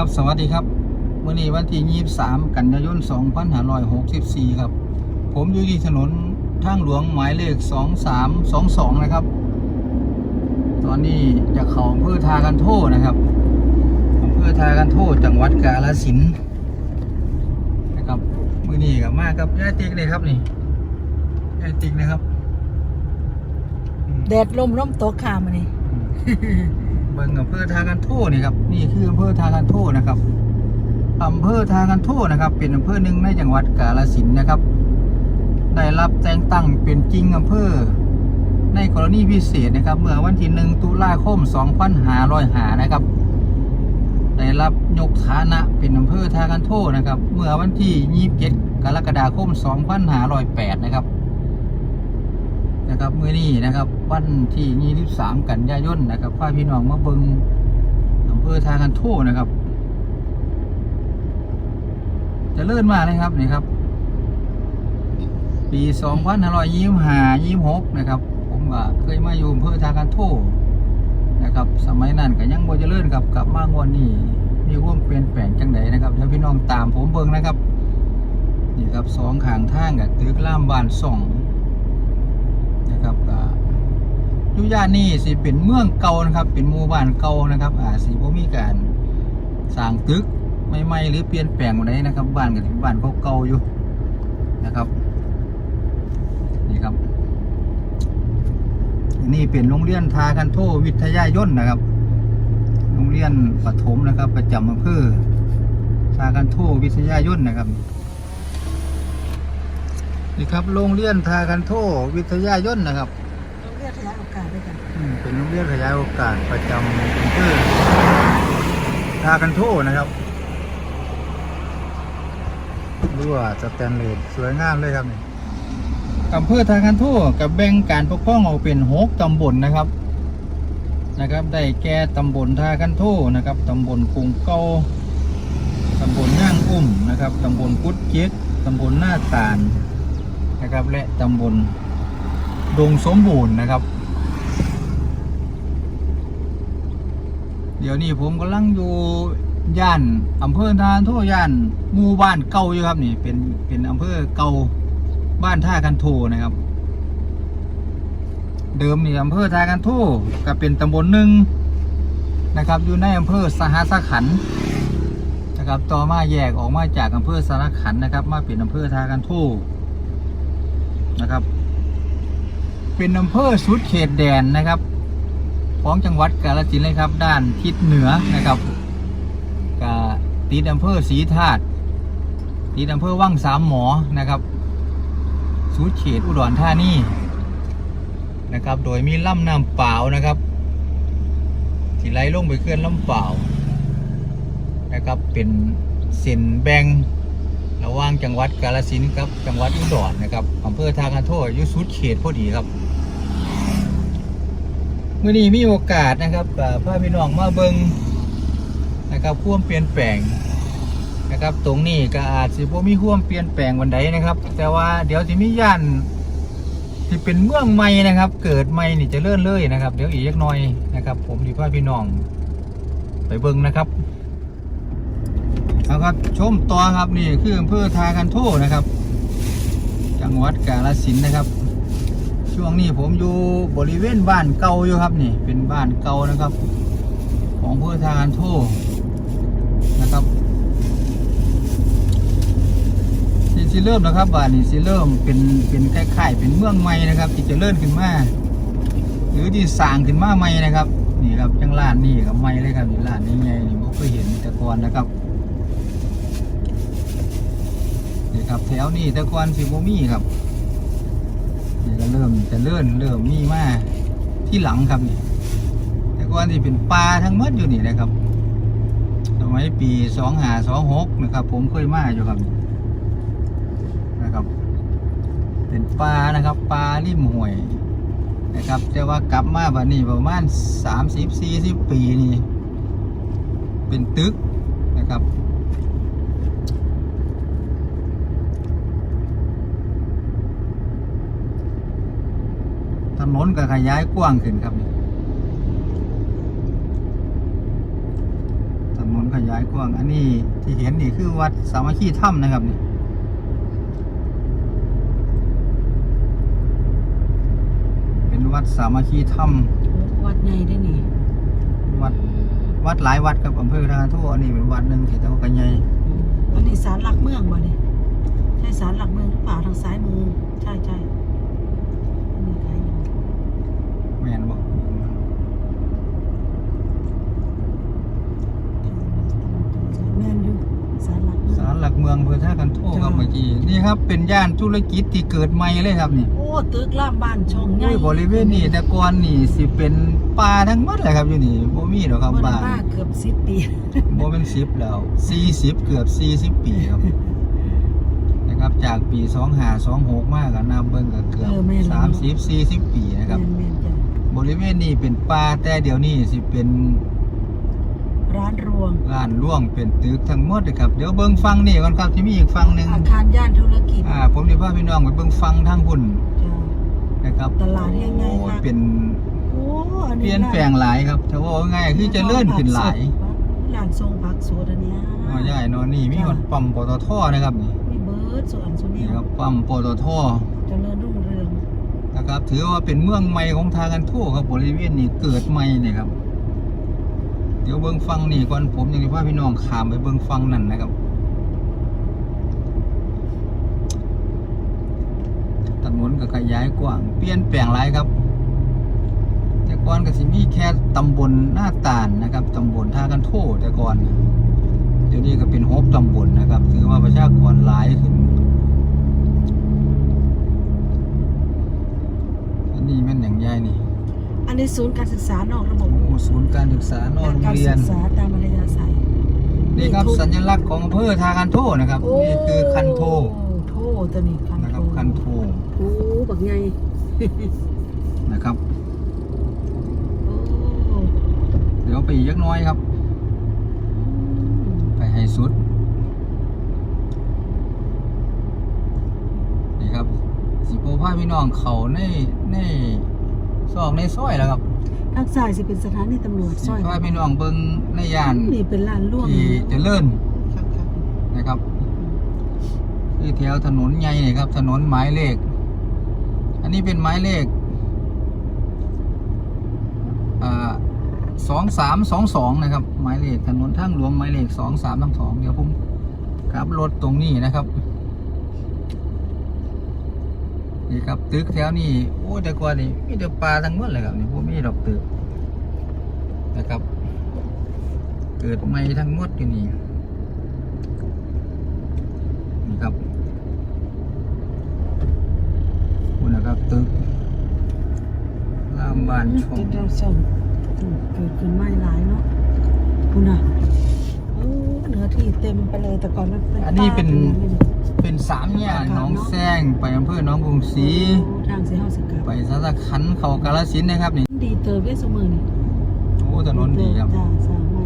ครับสวัสดีครับวันนี้วันที่ 23 กันยายน 2564 ครับ ผมอยู่ที่ถนนทางหลวงหมายเลข 2322 นะครับ ตอนนี้จะเข้าอำเภอทากันโทนะครับอำเภอทากันโทจังหวัดกาฬสินธุ์นะครับมือนี้กับมากับย่าติ๊กเลยครับนี่ย่าติ๊กนะครับอืมแดดลมร่มตกขามานี่ เบิ่งอำเภอทากันโทนี่ครับนี่คืออำเภอทากันโทนะครับอำเภอทากันโทนะครับ เป็นอำเภอหนึ่งในจังหวัดกาฬสินธุ์นะครับ ได้รับแต่งตั้งเป็นจริงอำเภอ ในกรณีพิเศษนะครับ เมื่อวันที่หนึ่งตุลาคม2505นะครับ ได้รับยกฐานะเป็นอำเภอทากันโทนะครับ เมื่อวันที่ 27 กรกฎาคม 2508 นะครับ นะครับมื้อนี้นะครับวันที่23กันยายนนะครับพาพี่น้องมาเบิงอำเภอทากันโทนะครับจะเลื่อนมาเลยครับนี่ครับ ปี2525 26นะครับ ผมก็เคยมาอยู่อำเภอทากันโทนะครับ สมัยนั้นก็ยังบ่เจริญครับกลับมางวนนี้มีความเปลี่ยนแปลงจังไดนะครับเดี๋ยวพี่น้องตามผมเบิงนะครับนี่ครับสองขางทางกับตึกล่ามบ้านส่อง นะครับก็อ ยุย่านนี่สิเป็นเมืองเก่านะครับ เป็นหมู่บ้านเก่านะครับอาสิบ่มีการสร้างตึกใหม่ๆหรือเปลี่ยนแปลงอะไรนะครับ บ้านก็เป็นบ้านเก่าๆอยู่นะครับนี่ครับ นี่เป็นโรงเรียนทากันโทวิทยายนนะครับ โรงเรียนประถมนะครับ ประจำอำเภอทากันโทวิทยายนนะครับนี่ครับโรงเรียนทากันโทวิทยายนนะครับ เป็นโรงเรียนขยายโอกาสประจำอำเภอทากันโทนะครับรั่วสแตนเลสสวยงามเลยครับนี่อำเภอทากันโทกับแบ่งการปกครองออกเป็นหกตำบลนะครับนะครับ ได้แก่ตำบลทากันโทนะครับตำบลกรุงเก่าตำบลย่างอุ้มนะครับตำบลกุดเจ็กตำบลหน้าตาลนะครับ และตำบลดงสมบูรณ์นะครับ เดี๋ยวนี้ผมกำลังอยู่ย่านอำเภอทานโทย่านหมู่บ้านเก่าอยู่ครับนี่ เป็นเป็นอำเภอเก่าบ้านท่ากันโทนะครับ เดิมนี่อำเภอท่ากันโทก็เป็นตำบลหนึ่งนะครับ อยู่ในอำเภอสหัสขันนะครับต่อมาแยกออกมาจากอำเภอสารขันนะครับ มาเป็นอำเภอท่ากันโทนะครับ เป็นอำเภอสุดเขตแดนนะครับ ของจังหวัดกาฬสินธุ์เลยครับ ด้านทิศเหนือนะครับกาติดอำเภอศรีธาตุติดอำเภอว่างสามหมอนะครับสุดเขตอุดรธานีนะครับ โดยมีลำน้ำเปล่านะครับที่ไหลลงไปเคลื่อนลำเปล่านะครับเป็นเส้นแบ่งระหว่างจังหวัดกาฬสินธุ์กับจังหวัดอุดรนะครับอำเภอทางกันโทษอยู่สุดเขตพอดีครับ มื่อนี้มีโอกาสนะครับกับพาพี่น้องมาเบิงนะครับควมเปลี่ยนแปลงนะครับ ตรงนี้ก็อาจสิบ่มีควมเปลี่ยนแปลงวันใดนะครับ แต่ว่าเดี๋ยวสิมีย่านที่เป็นเมืองใหม่นะครับ เกิดใหม่นี่จะเลื่อนเลยนะครับ เดี๋ยวอีกยักน่อยนะครับ ผมที่พาพี่น้อง ไปเบิงนะครับเอาครับชมต่อครับนี่คืออำเภอทากันโทนะครับ จังหวัดกาฬสินนะครับ ช่วงนี้ผมอยู่บริเวณบ้านเก่าอยู่ครับนี่ เป็นบ้านเก่านะครับ ของเพื่อทานโทนะครับสิสิเริ่มแล้วครับบ้านนี้สิเริ่มเป็นเป็นคล้ายๆเป็นเมืองใหม่นะครับที่จะเลื่อนขึ้นมาหรือที่สร้างขึ้นมาใหม่นะครับนี่ครับจังร้านนี่กับใหม่เลยครับนี่ร้านนี้ไงนี่ผมเคยเห็นแต่ก่อนนะครับนี่ครับแถวนี้แต่ก่อนสิบ่มีครับ ก็เริ่มจะเลื่อนเริ่มมีมาที่หลังครับนี่ แต่ก่อนที่เป็นปลาทั้งหมดอยู่นี่นะครับ สมัยปีสองหาสองหกนะครับ ผมเคยมาอยู่ครับนะครับ เป็นปลานะครับปลาริมห้วยนะครับ แต่ว่ากลับมาบัดนี้ประมาณสามสิบสี่สิบปีนี่ เป็นตึกนะครับ นนก็ขยายกว้างขึ้นครับนี่ถนนขยายกว้าง อันนี้ที่เห็นนี่คือวัดสามัคคีถ้ำนะครับนี่เป็นวัดสามัคคีถ้โอ้วัดใหญ่ได้นี่ำวัดวัดหลายวัดกับอำเภอทางทั่วอันนี้เป็นวัดหนึ่งที่ตะวันกันใหญ่อันนี้ศาลหลักเมืองบ่เนี่ยใช่ศาลหลักเมืองหรือเปล่าทางซ้ายมือ ใช่ใช่มีใครอยู่ แม่นบอกแม่นอยู่ศาลหลักเมืองศาลหลักเมืองอำเภอท่ากันทั่วครับจ้าเมื่อกี้นี่ครับเป็นย่านธุรกิจที่เกิดใหม่เลยครับนี่โอ้ตึกล่ามบ้านช่องใหญ่โอ้ยบริเวณนี้แต่ก่อนนี่สิเป็นป่าทั้งหมดเลยครับอยู่นี่บ่มีหรอกครับบ่ได้ป่ามาเกือบสิบปีบ่เป็นสิบแล้ว40เกือบ40ปีครับนะครับจากปี2526มาก็นับเบิ่งก็เกือบเออแม่นแล้วเนอะ30 40ปีนะครับแม่นๆจ้ะ บริเวณนี้เป็นป่าแต่เดี๋ยวนี้สิเป็นร้านรวงร้านร่วงเป็นตึกทั้งหมดเลยครับเดี๋ยวเบิ่งฟังนี่ก่อนครับที่มีอีกฟังหนึงอาคารย่านธุรกิจอ่าผมสิพาพี่น้องไปเบิ่งฟังทางพุ่นจ้ะนะครับตลาดแห่งใหญ่โอ้ค่ะเป็นโอ้อันเปนี้ลี่ยนแปลงหลายครับถ้าว่าง่ายๆคือเจะเลื่อนขึ้นหลายร้านทรงผักสดอันเนี้ยอ๋อย่ายเนอนนี่มีหมดปั๊มปตทนะครับนี่มีเบิร์ดส่วนส่วนนี้นี่ครับปั๊มปตทเจริญรุ่งเรือง นะครับ ถือว่าเป็นเมืองใหม่ของทางกันทั่วครับบริเวณนี้เกิดใหม่นี่ครับ เดี๋ยวเบิ้งฟังนี่ก่อนผมยังจะพาพี่น้องขามไปเบิ้งฟังนั่นนะครับถนนก็ขยายกว้างเปลี่ยนแปลงหลายครับ แต่ก่อนก็สิมีแค่ตำบลหน้าตาลนะครับตำบลท่ากันโทแต่ก่อนเดี๋ยวนี้ก็เป็นฮบตำบลนะครับ ถือว่าประชากรหลายขึ้น อั นนี้แม่นอย่างใหญ่นี่อันนี้ศูนย์การศึกษานอกระบบโอ้ศูนย์การศึกษานอกโรงการเรียศึน กษาตามมารยาศัยนี่ครับทุกสัญลักษณ์ของอำเภอทากันโทนะครับโอ้นี่คือคันโทโทตัวนี้คันนะคโทรับคันโทโอ้บักใหญ่นะครับ โอ้เดี๋ยวไปอีกยักน้อยครับ ไปให้สุด นี่ครับ สิโป พาพี่น้องเขาในในซอกในซอยแล้วครับทางซ้ายสิเป็นสถานีตำรวจสิซอยพาพี่น้องเบิ่งในย่านนี่เป็นร้านร่วงที่เจริญครับครับนะครับคือแถวถนนใหญ่นี่ครับ ถนนหมายเลข อันนี้เป็นหมายเลขสองสามสองสองนะครับ หมายเลขถนนทางหลวงหมายเลขสองสามทั้งสองเดี๋ยวผมขับรถตรงนี้นะครับ นี่ครับตึกแถวนี้โอ้แต่ก่อนนี่มีแต่ปลาทั้งหมดเลยครับนี่พวกมีดอกตึกนะครับ เกิดใหม่ทั้งหมดอยู่นี่นี่ครับคุณนะครับตึกรามบ้านชตึมกเราส่งอืมเกิดขึ้นไม่หลายเนาะคุณน่ะโอ้เนื้อที่เต็มไปเลยแต่ก่อนมันเป็นอันนี้เป็นป่า เป็นเป็นสามแยกหน้องแซงไปอำเภอหน้องกรุงศรีโอ้ทางสีเฮาสิกลับไปสารขันเขากาลสินธุ์นะครับนี่ดีเติบได้เสมอนี่โอ้ถนนดีครับ จ้าสามไม้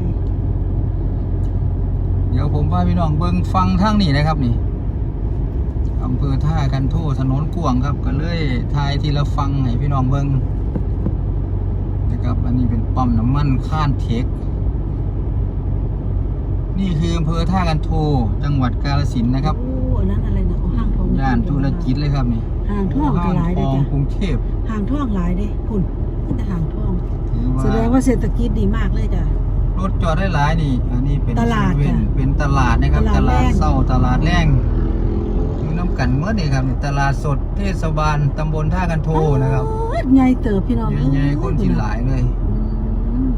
เดี๋ยวผมพาพี่น้องเบิ้งฟังทางนี้นะครับนี่อำเภอท่ากันโทถนนกวางครับ ก็เลยทายทีละฟังให้พี่น้องเบิ้งนะครับ อันนี้เป็นปั๊มน้ำมันข้านเทค นี่คืออำเภอท่ากันโทจังหวัดกาฬสินธุ์นะครับ โอ้ อันนั้นอะไรนะโอ้ห้างทองย่านธุรกิจเลยครับนี่ห่างท่องก็หลายทเด้องจ้ะกรุงเทพห่างท่องหลายเด้คุณนี่แต่ห่างท่อง ถือแสดงว่าเศรษฐกิจดีมากเลยจ้ะ รถจอดได้หลายนี่ อันนี้เป็นตลาดเซเว่นจ้ะเป็นตลาดนะครับ ตตลาลาดดแรง เศร้าตลาดแรงมีน้ำกันเมื่อนี่ครับนี่ตลาดสดเทศบาลตำบลท่ากันโทนะครับโอ้ยใหญ่เติบพี่น้องใหญ่ๆคนที่หลายเลยอืม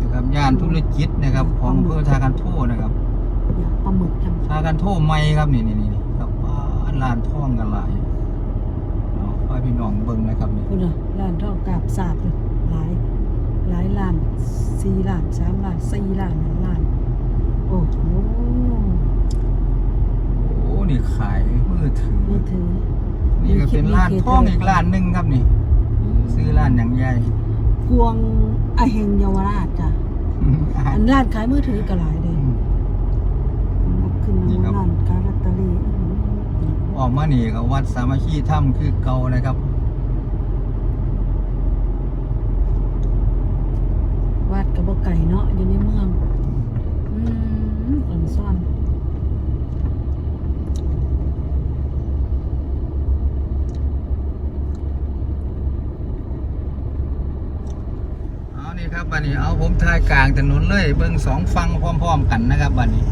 นะครับย่านธุรกิจนะครับของอำเภอท่ากันโทนะครับ อยากปลาหมึกจังท่ากันโทใหม่ครับนี่นี่นี่ครับบ้านลานท่องกันหลายเอาไปพี่น้องเบิ่งนะครับนี่คุณอะร้านท่องกาบสาบเลยหลาย หลายล้านสี่ล้านสามล้านสี่ล้านห้าล้าน โอ้โหโอ้นี่ขายมือถือมือถือ นี่ก็เป็นร้านท่องอีกร้านหนึ่งครับนี่ ซื้อร้านอย่างใหญ่กวงอาเฮงเยาวราชจ้ะ อันร้านขายมือถือก็หลายเลย ออกมาหนีกับวัดสามัคคีถ้ำคือเก่านะครับ วัดกระบอกไก่เนาะอยู่ในเมือง อืมอ่อนซ่อนเอานี่ครับบัดนี้เอาผมทายกลางถนนเลยเบิ้งสองฟังพร้อม ๆ กันนะครับบัดนี้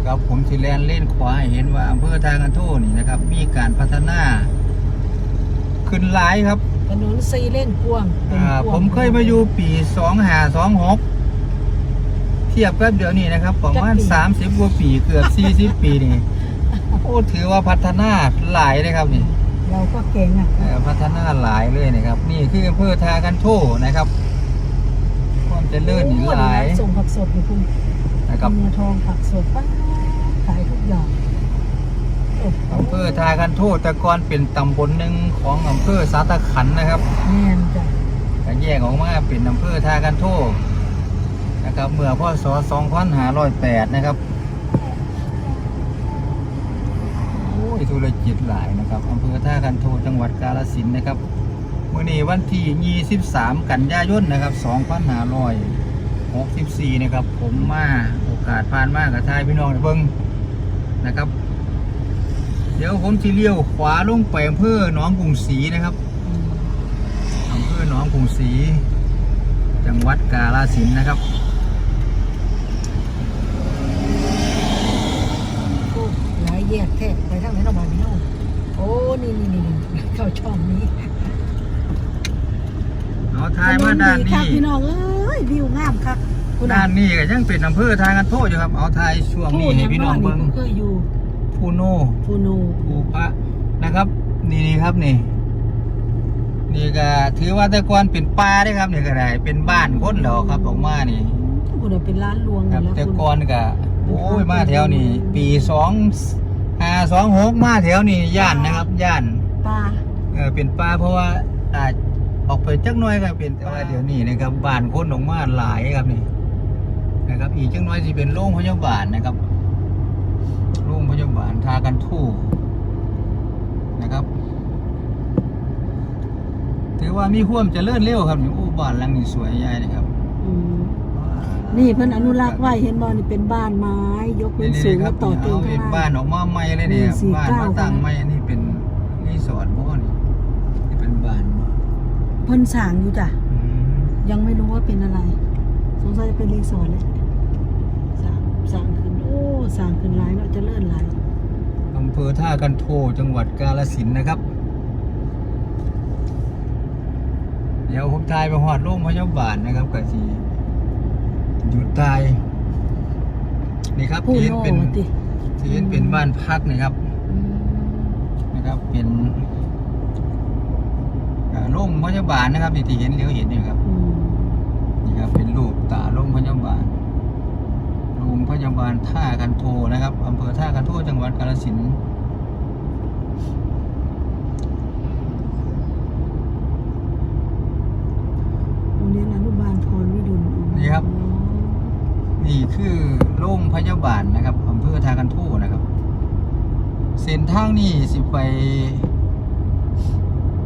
นะครับ ผมสิแลนเล่นขวาให้เห็นว่าอำเภอทากันโทนี่นะครับ มีการพัฒนา ขึ้นหลายครับถนนซีเล่นกว้างเป็นอ่ากว้างผมเคยมาอยู่ปีสองหาสองหกเทียบกับเดี๋ยวนี้นะครับประมาณสามสิบกว่าปีเกือบสี่สิบปีนี่โอ้ถือว่าพัฒนาหลายเลยครับนี่ เราก็เก่งอะเอ่อพัฒนาหลายเลยนะครับ นี่คืออำเภอทากันโทนะครับ ความเจริญนี่หลายโอ้ส่งผักสดอยู่คุณนะครับเมือทองผักสดป้าขายทุกอย่างโอ้โหอำเภอทากันโทแต่ก่อนเป็นตำบลหนึ่งของอำเภอสาตะขันนะครับแม่นจ้ะก็แยกออกมาเป็นอำเภอทากันโทนะครับเมื่อพศ2508นะครับโอ้ยธุรกิจหลายนะครับอำเภอท่ากันโทจังหวัดกาฬสินธุ์นะครับมื่อนี้วันที่23กันยายนนะครับ2564 นะครับ ผมมาโอกาสผ่านมากับทายพี่น้องให้เบิ้ง นะครับ เดี๋ยวผมจะเลี้ยวขวาลงไปอำเภอหนองกรุงศรีนะครับอืมอำเภอหนองกรุงศรีจังหวัดกาฬสินธุ์นะครับโอ้หลายแยกแท้ไปทางไหนเราบ้านนี้เนาะโอ้นี่นี่นี่นี่เข้าช่องนี้เอาทายมาด้านถครับนี้พี่น้องเอ้ยวิวงามครับคุณ ด้านนี้ก็ยังเป็นอำเภอทางกันโทอยู่ครับ เอาทายช่วงนี้ให้พี่น้องเบิ้งเคยอยู่พูโนฟูโนภูพระนะครับ นี่นี่ครับนี่ นี่ก็ถือว่าแต่ก่อนเป็นป่าได้ครับนี่ก็ได้เป็นบ้านคนแล้วครับออกมานี่คุณเป็นร้านรวงครับแล้วแต่คุณก่อนก็โอ้ยมาแถวนี้ปีสองห้าสองหกมาแถวนี้ย่านนะครับย่านปลาเออเป็นป่าเพราะว่าอาจออกไปจักหน้อยก็เป็นแต่ว่าเดี๋ยวนี้นะครับบ้านคนออกมาหลายครับนี่ นะครับ อีกจักหน้อยสิเป็นโรงพยาบาลนะครับโรงพยาบาลทากันทู่นะครับถือว่ามีความเจริญเร็วครับนี่โอ้บ้านหลังนี้สวยใหญ่เลยครับอืมนี่เพิ่นอนุรักษ์ไว้เห็นบ่นี่เป็นบ้านไม้ ยกพื้นสูงครัแล้วต่อเติมเอาเป็ข้านงบ้าล่านงออกมาใหม่เลยเนี่ยหนึ่งสี่บ้านเก้ามาตั้งใหม่อันนี้เป็นรีสอร์ทบ่นี่นี่เป็นบ้านบ่เพิ่นสร้างอยู่จ้ะอืมยังไม่รู้ว่าเป็นอะไร สงสัยจะเป็นรีสอร์ทเลย สร้างสร้างขึ้นโอ้สร้างขึ้นหลายเนาะเจะเลื่อนหลายอำเภอท่ากันโทจังหวัดกาฬสินธุ์นะครับ เดี๋ยวผมทายไปหอดโรงพยาบาลนะครับกะทีหยุดทายนี่ครับผู้ที่เห็นโน่เป็นติที่เห็นเป็นบ้านพักนะครับอืมนะครับ เป็นอ่าโรงพยาบาลนะครับที่ที่เห็นเลี้ยวเห็นเนี่ยครับ อืมนี่ครับเป็นรูปตาโรงพยาบาลโร งพยาบาลท่ากันโทนะครับอำเภอท่ากันโทจังหวัดกาฬสินธุ์โรงเรียนอนุบาลพรวิดุลอ๋อนี่ครับ นี่คือโรงพยาบาลนะครับอำเภอท่ากันโทนะครับ เส้นทางนี่สิไป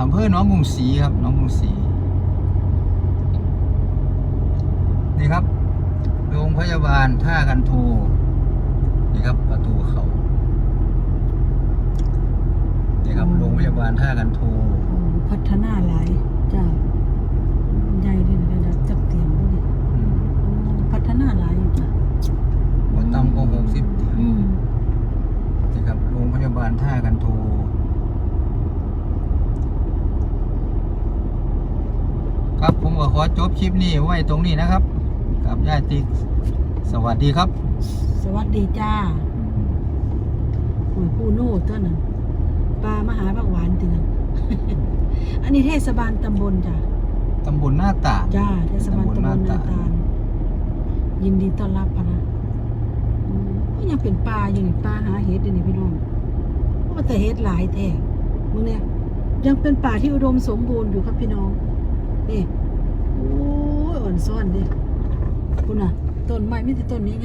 อำเภอหนองกรุงศรีครับหนองกรุงศรีนี่ครับโรงพยาบาลท่ากันโทนี่ครับประตูเขานี่ครับโรงพยาบาลท่ากันโทอ๋อพัฒนาหลายจ้าใหญ่ด้วยนะระดับจักเตียงด้วยดิอืมอ๋อพัฒนาหลายอยู่จ้ะบ่ต่ำกว่าหกสิบเตียงอืมนี่ครับโรงพยาบาลท่ากันโทครับผมก็ขอจบคลิปนี้ไว้ตรงนี้นะครับ กับญาติสวัสดีครับ สวัสดีจ้าหอยปูโน่ต้นนั้นปลามหาผักหวานตินั้นอันนี้เทศบาลตำบลจ้ะตำบลหน้าตากจ้าเทศบาลตำบลนาตำบลหน้าตาตาลลยินดีต้อนรับพะนะอืมก็ยังเป็นปลาอยู่นี่ปลาหาเห็ดอยู่นี่พี่น้องว่าแต่เห็ดหลายแท้มึงเนี่ยยังเป็นป่าที่อุดมสมบูรณ์อยู่ครับพี่น้องนี่โอ้ยอ่อนซ่อนดิ คุณน่ะต้นไม้ไม่ใช่ต้นนี้ไง